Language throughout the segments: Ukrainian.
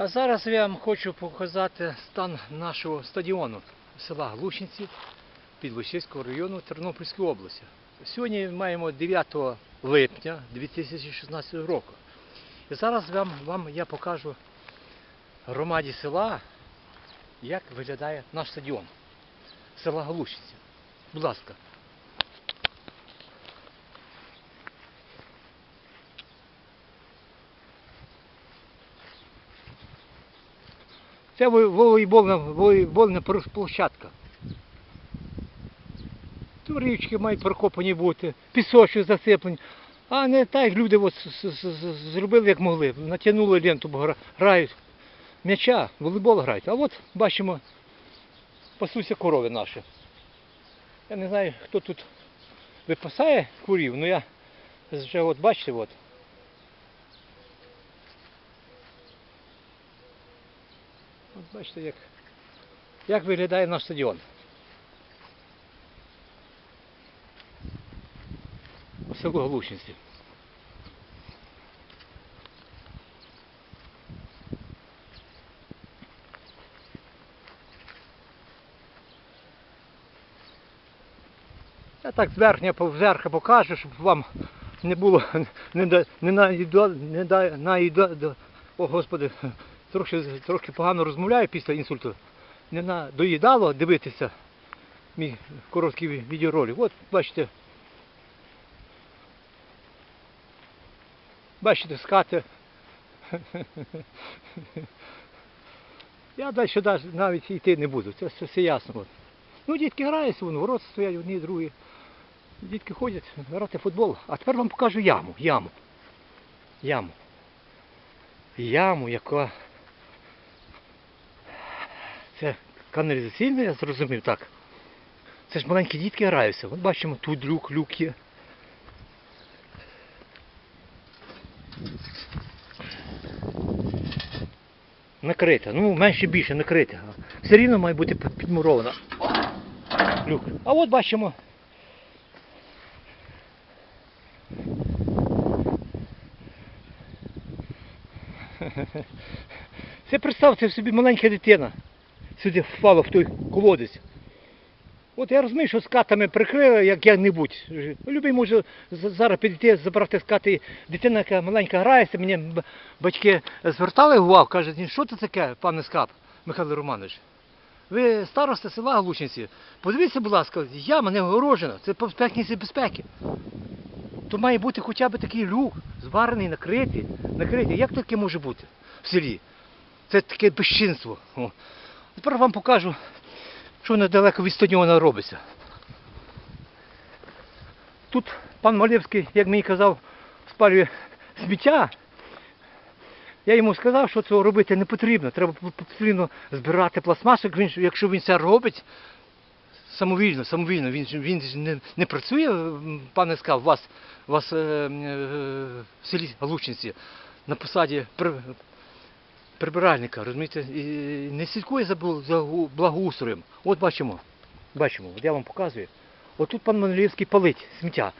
А зараз я вам хочу показати стан нашого стадіону села Глушинці Підвищівського району Тернопільської області. Сьогодні маємо 9 липня 2016 року. І зараз вам, вам я покажу громаді села, як виглядає наш стадіон села Глушинці. Будь ласка. Це волейбольна, волейбольна площадка. Турівчики мають прокопані бути, пісочок засиплені. А не так люди от зробили як могли. Натягнули ленту, бо грають м'яча, волейбол грають. А от бачимо, пасуться корови наші. Я не знаю, хто тут випасає курів, але я вже от бачите, от. Бачите, як, як виглядає наш стадіон. У село Глушинці. Я так зверхня зверху покажу, щоб вам не було не, да- не наїдо, не да, наїдо, до- о господи, трохи, трохи погано розмовляю після інсульту. Не на, доїдало дивитися мій короткий ві- відеоролик. От бачите. Бачите, скати. Я далі навіть йти не буду, це все, все ясно. От. Ну, дітки граються, вон, ворота стоять, одні, другі. Дітки ходять грати в футбол. А тепер вам покажу яму. Яму. Яму. Яму, яка. Це каналізаційна, я зрозумів так. Це ж маленькі дітки граються. От бачимо, тут люк, люк є. Накрита. Ну, менше більше накрита. Все рівно має бути під- підмурована. Люк. А от бачимо. Це представте собі маленька дитина. Сюди впала в той колодець. От я розумію, що з катами прикрили як-небудь. Любий може зараз підійти, забрати з кати дитина, яка маленька грається, мені батьки звертали увагу, кажуть, що це таке, пане Скап, Михайло Романович? Ви староста села Глушинці. Подивіться, будь ласка, яма не огорожена, це по техніці безпеки. То має бути хоча б такий люк, зварений, накритий. накритий. Як таке може бути в селі? Це таке безчинство. Тепер вам покажу, що недалеко від стадіона робиться. Тут пан Малєвський, як мені казав, спалює сміття. Я йому сказав, що цього робити не потрібно. Треба потрібно збирати пластмасу, якщо він це робить самовільно, самовільно. Він, він не, не працює, пане Скав, вас, вас е, е, в селі Галучинці на посаді прибиральника, розумієте, і не слідкує за, благоустроєм. От бачимо, бачимо, от я вам показую. От тут пан Манилівський палить сміття.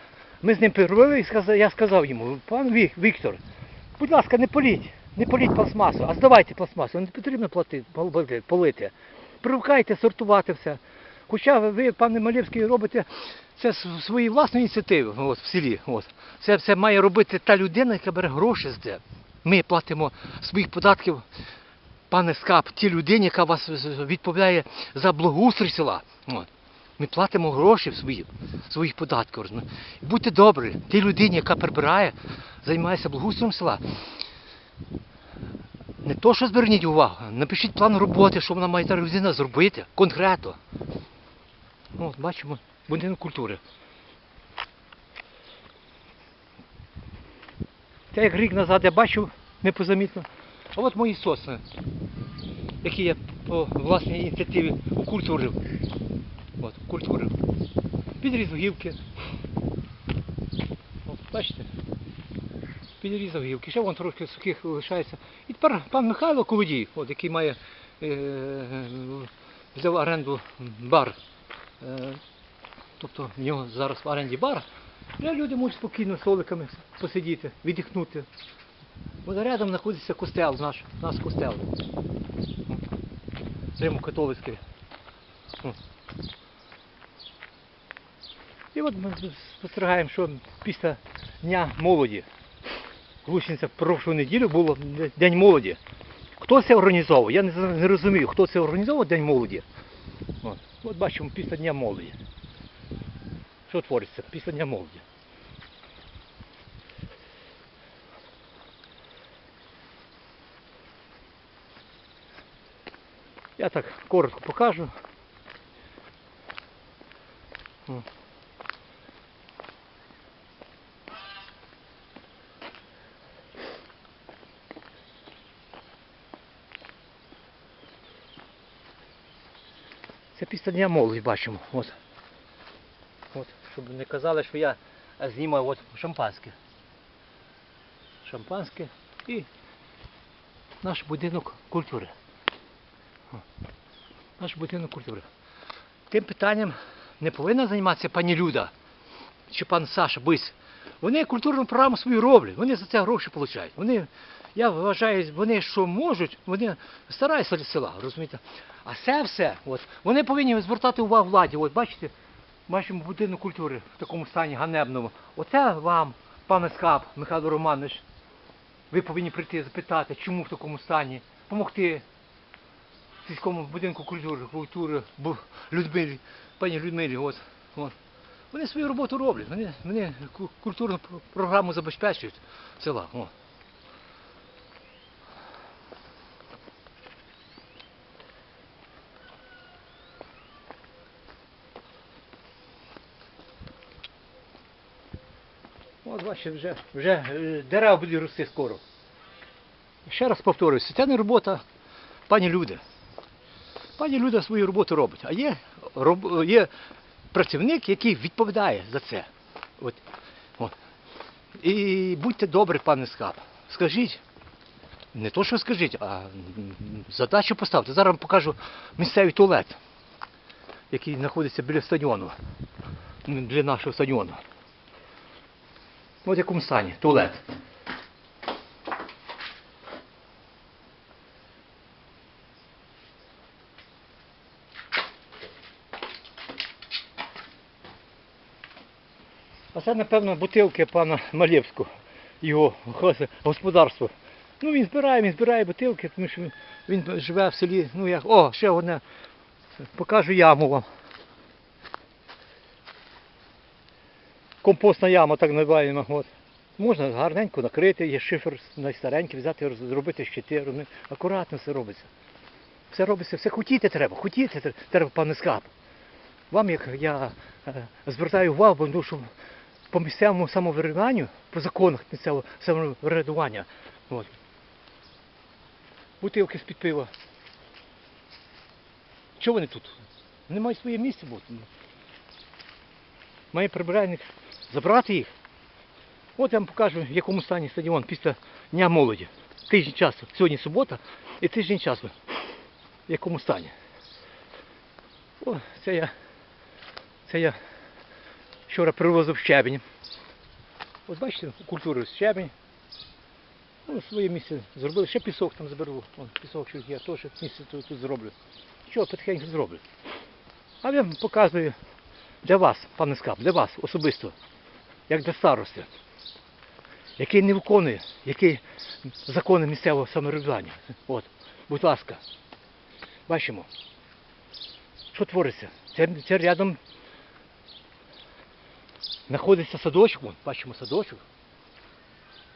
Ми з ним переговорили і я сказав йому, пан Вік, Віктор, будь ласка, не політь, не політь пластмасу, а здавайте пластмасу, не потрібно плати, полити, полити. Привикайте сортувати все. Хоча ви, пане Малєвський, робите це з своєї власної ініціативи от, в селі. От. Це все має робити та людина, яка бере гроші з де. Ми платимо своїх податків, пане Скап, тій людині, яка вас відповідає за благоустрій села. Ми платимо гроші в свої, своїх податків. Будьте добрі, тій людині, яка прибирає, займається благоустроєм села. Не то, що зверніть увагу, напишіть план роботи, що вона має та людина зробити конкретно. От, бачимо, будинок культури. Це як рік назад я бачив, непозамітно. А от мої сосни, які я по власній ініціативі укультурив. От, укультурив. Підрізав гілки. От, бачите? Підрізав гілки. Ще вон трошки сухих лишається. І тепер пан Михайло Колодій, от, який має е, взяв оренду бар. Е, тобто в нього зараз в оренді бар. Для люди можуть спокійно з столиками посидіти, віддихнути, От рядом знаходиться костел, наш, наш костел. Римо-католицький. І от ми спостерігаємо, що після Дня молоді, Глушниця прошлу неділю було День молоді. Хто це організовував? Я не розумію, хто це організовував День молоді. От, от бачимо після Дня молоді. Що твориться після Дня молоді? Я так коротко покажу. Це після Дня молоді бачимо. От. От, щоб не казали, що я знімаю от шампанське. Шампанське і наш будинок культури. Наш будинок культури. Тим питанням не повинна займатися пані Люда чи пан Саша Бис. Вони культурну програму свою роблять, вони за це гроші отримують. Вони, я вважаю, вони що можуть, вони стараються для села, розумієте? А це все, от, вони повинні звертати увагу владі. От бачите, бачимо будинок культури в такому стані ганебному. Оце вам, пане Скап, Михайло Романович, ви повинні прийти запитати, чому в такому стані, допомогти сільському будинку культури, культури, Людмилі, пані Людмилі, от, от. Вони свою роботу роблять, вони, вони культурну програму забезпечують села. От бачите, вже, вже е, дерева будуть рости скоро. Ще раз повторююся, це не робота пані Люди. Пані Люда свою роботу робить, а є, роб- є працівник, який відповідає за це. От. От. І будьте добрі, пане Скап. Скажіть, не то, що скажіть, а задачу поставте. Зараз вам покажу місцевий туалет, який знаходиться біля стадіону, біля нашого стадіону. От в якому стані туалет. А це, напевно, бутилки пана Малєвського, його господарство. Ну, він збирає, він збирає бутилки, тому що він живе в селі. Ну як. О, ще одне. Покажу яму вам. Компостна яма, так називаємо. От. Можна гарненько накрити, є шифер найстаренький, взяти, зробити щити, акуратно все робиться. Все робиться, все хотіти треба, хотіти треба, пане Скап. Вам, як я е, звертаю увагу, бо тому що по місцевому самоврядуванню, по законах місцевого самоврядування, от, бутилки з-під пива. Чого вони тут? Вони мають своє місце бути. Має прибиральник забрати їх. От я вам покажу, в якому стані стадіон після Дня молоді. Тиждень часу. Сьогодні субота і тиждень часу. В якому стані. О, це я. Це я вчора привозив щебень. От бачите, культуру щебень. Ну, своє місце зробили. Ще пісок там заберу. Вон, пісок я теж місце тут, тут зроблю. Що, потихеньку зроблю. А я вам показую для вас, пане Скап, для вас особисто, як для старости, який не виконує, який закони місцевого самоврядування. От, будь ласка, бачимо, що твориться. Це, це рядом знаходиться садочок, вон, бачимо садочок.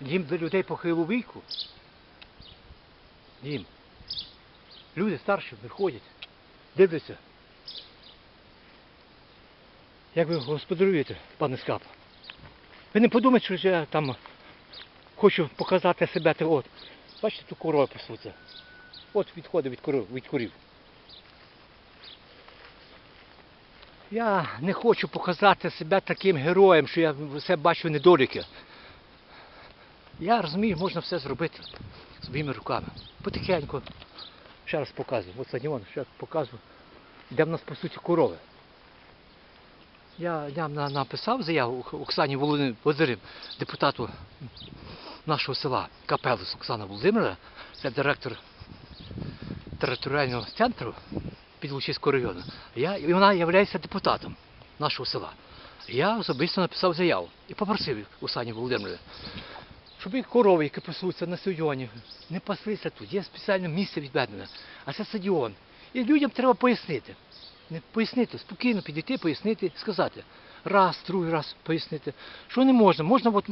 Дім для людей похилу віку. Дім. Люди старші виходять, дивляться. Як ви господарюєте, пане Скап? Ви не подумайте, що я там хочу показати себе. От, бачите, тут корови пасуться. От відходи від корів, від корів. Я не хочу показати себе таким героєм, що я все бачу недоліки. Я розумію, можна все зробити своїми руками. Потихеньку. Ще раз показую. Ось стадіон, ще раз показую. Де в нас по суті корови. Я, на- написав заяву Оксані Володимирівні, депутату нашого села Капелус Оксана Володимира, це директор територіального центру Підлучиського району. Я, і вона є депутатом нашого села. Я особисто написав заяву і попросив Оксані Володимирівні, щоб корови, які пасуться на стадіоні, не паслися тут. Є спеціальне місце відведене, а це стадіон. І людям треба пояснити. Не пояснити, спокійно підійти, пояснити, сказати. Раз, другий раз пояснити. Що не можна? Можна, от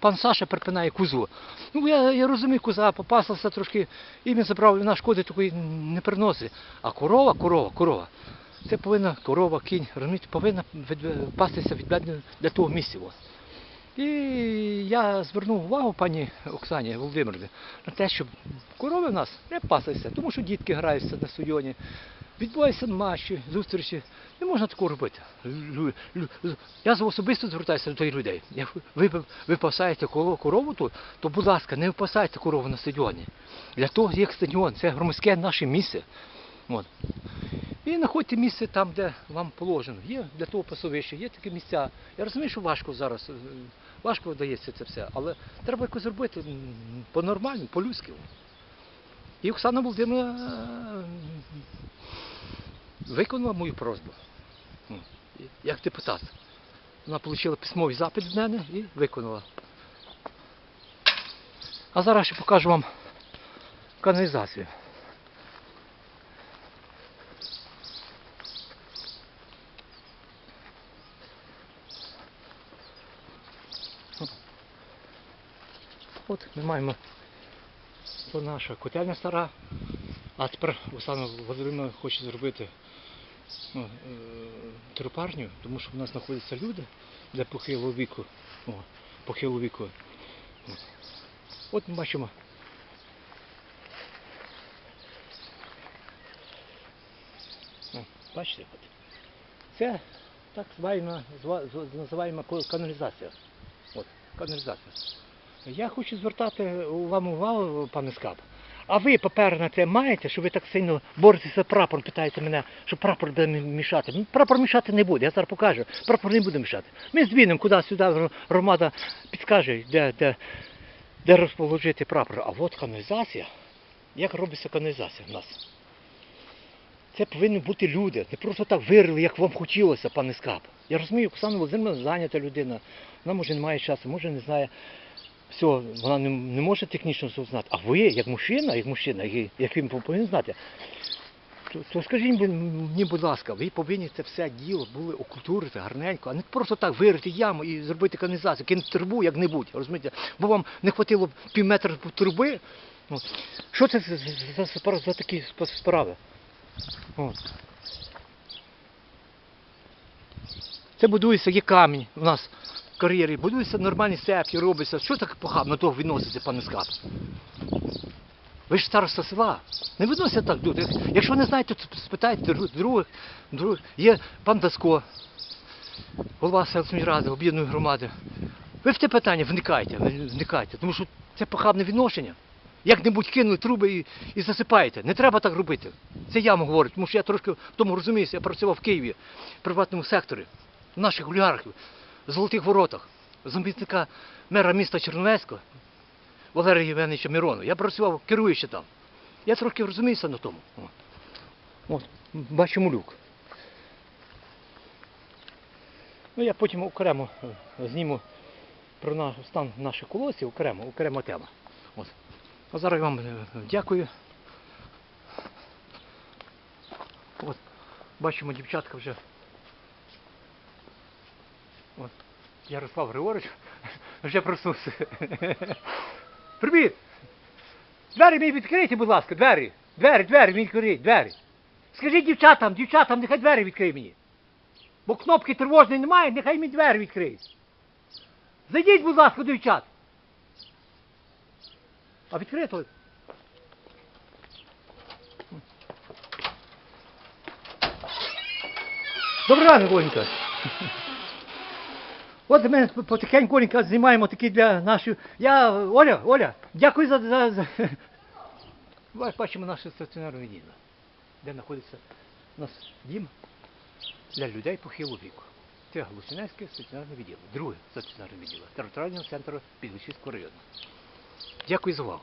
пан Саша перепинає козу. Ну я, я розумію, коза попасилася трошки, і він забрав, вона шкоди такої не приносить. А корова, корова, корова. Це повинна корова, кінь, розумієте, повинна від- пастися відведено для того місця. І я звернув увагу пані Оксані Володимирівні на те, щоб корови в нас не паслися, тому що дітки граються на стадіоні, відбуваються матчі, зустрічі. Не можна такого робити. Я особисто звертаюся до тих людей. Як ви, ви пасаєте корову, тут, то, будь ласка, не впасайте корову на стадіоні. Для того є стадіон, це громадське наше місце. От. І знаходьте місце там, де вам положено. Є для того пасовище, є такі місця. Я розумію, що важко зараз, е, важко вдається це все, але треба якось зробити по-нормальному, по-людськи. І Оксана Володимирівна виконала мою просьбу. Як депутат. Вона отримала письмовий запит від мене і виконала. А зараз ще покажу вам каналізацію. От ми маємо то наша котельня стара, а тепер Оксана Володимирівна хоче зробити ну, е, трупарню, тому що в нас знаходяться люди для похилого віку. О, похилого віку. От. Ми бачимо. Бачите? Це так зваємо, зва- з- називаємо каналізація. От, каналізація. Я хочу звертати вам увагу, пане Скап. А ви папери на це маєте, що ви так сильно боретеся за прапор, питаєте мене, що прапор буде мішати. Ну, Прапор мішати не буде, я зараз покажу. Прапор не буде мішати. Ми здвинемо куди-сюди, громада підскаже, де, де, де розположити прапор. А от каналізація. Як робиться каналізація в нас? Це повинні бути люди, не просто так вирили, як вам хотілося, пане Скап. Я розумію, Оксана Володимирівна зайнята людина. Вона може не має часу, може не знає всього, вона не, не може технічно все знати. А ви, як мужчина, як мужчина, яким ви повинні знати, то, то скажіть мені, будь ласка, ви повинні це все діло були окультурити гарненько, а не просто так вирити яму і зробити каналізацію, кинути трубу як-небудь, розумієте? Бо вам не хватило пів метра труби. От. Що це за, за, за, за такі справи? От. Це будується, є камінь у нас кар'єрі, будуються нормальні сепки, робиться. Що так погано до того відноситься, пане Скап? Ви ж староста села. Не відносяться так люди. Якщо не знаєте, то спитайте других. других. Є пан Даско, голова селищної об'єднаної громади. Ви в те питання вникайте, вникайте, тому що це похабне відношення. Як-небудь кинули труби і, і засипаєте. Не треба так робити. Це я вам говорю, тому що я трошки в тому розуміюся. Я працював в Києві в приватному секторі, наших олігархів, Золотих Воротах, замісника мера міста Черновецького, Валерія Євгеновича Мирону. Я працював керуючи там. Я трохи розуміюся на тому. От, бачимо люк. Ну, я потім окремо е, зніму про стан наших колосів, окремо, окрема тема. От. А зараз я вам е, дякую. От, бачимо, дівчатка вже. От, Ярослав Григорович вже проснувся. Привіт! Двері мені відкрийте, будь ласка, двері. Двері, двері мені відкрийте, двері. Скажіть дівчатам, дівчатам, нехай двері відкриє мені. Бо кнопки тривожної немає, нехай мені двері відкриють. Зайдіть, будь ласка, дівчат. А відкрито. Добрий ранок, Оленька. От мене потихеньку знімаємо такі для нашої. Я, Оля, Оля, дякую за. за, за... Бачимо наше стаціонарне відділення, де знаходиться у нас дім для людей похилого віку. Це Галусинецьке стаціонарне відділення, друге стаціонарне відділення територіального центру Підвищівського району. Дякую за увагу.